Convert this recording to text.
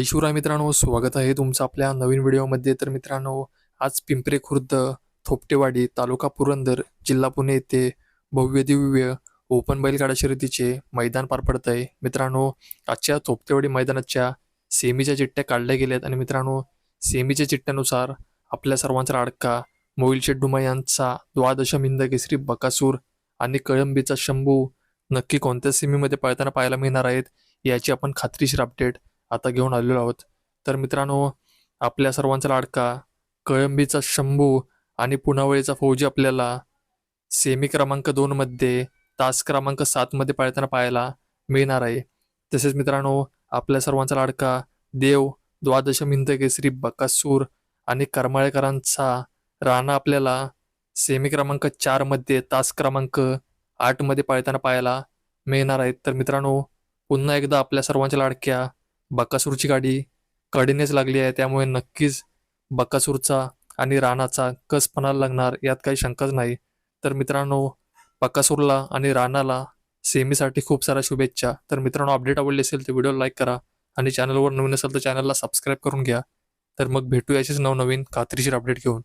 जय शिवराय मित्रांनो स्वागत आहे तुमचं आपल्या नवीन व्हिडिओमध्ये. तर मित्रांनो आज पिंपरे खुर्द थोपटेवाडी तालुका पुरंदर जिल्हा पुणे येथे भव्य दिव्य ओपन बैलगाडा शर्यतीचे मैदान पार पडत आहे मित्रांनो आजच्या थोपटेवाडी मैदानाच्या सेमीच्या चिठ्ठ्या काढल्या गेल्यात आणि मित्रांनो सेमीच्या चिठ्ठ्यानुसार आपल्या सर्वांचा लाडका मोहिल शेड्डुमा यांचा द्वादशम मिंद केसरी बकासूर आणि कळंबीचा शंभू नक्की कोणत्या सेमीमध्ये पळताना पाहायला मिळणार आहेत याची आपण खात्रीशीर अपडेट आता घेऊन आलेलो आहोत. तर मित्रांनो आपल्या सर्वांचा लाडका कळंबीचा शंभू आणि पुनावळीचा फौजी आपल्याला सेमी क्रमांक दोनमध्ये तास क्रमांक सातमध्ये पाळताना पाहायला मिळणार आहे. तसेच मित्रांनो आपल्या सर्वांचा लाडका देव द्वादश मिंद केसरी बकासूर आणि करमाळेकरांचा राणा आपल्याला सेमी क्रमांक चारमध्ये तास क्रमांक आठमध्ये पाळताना पाहायला मिळणार आहेत तर मित्रांनो पुन्हा एकदा आपल्या सर्वांच्या लाडक्या बकासूरची गाडी कडीनेच लागली आहे. त्यामुळे नक्कीच बकासूरचा आणि राणाचा कस पणाला लागणार यात काही शंकाच नाही. तर मित्रांनो बकासूरला आणि राणाला सेमीसाठी खूप साऱ्या शुभेच्छा. तर मित्रांनो अपडेट आवडली असेल तर व्हिडिओ लाईक करा आणि चॅनलवर नवीन असेल तर चॅनलला सबस्क्राईब करून घ्या. तर मग भेटू याचीच नवनवीन खात्रीशीर अपडेट घेऊन.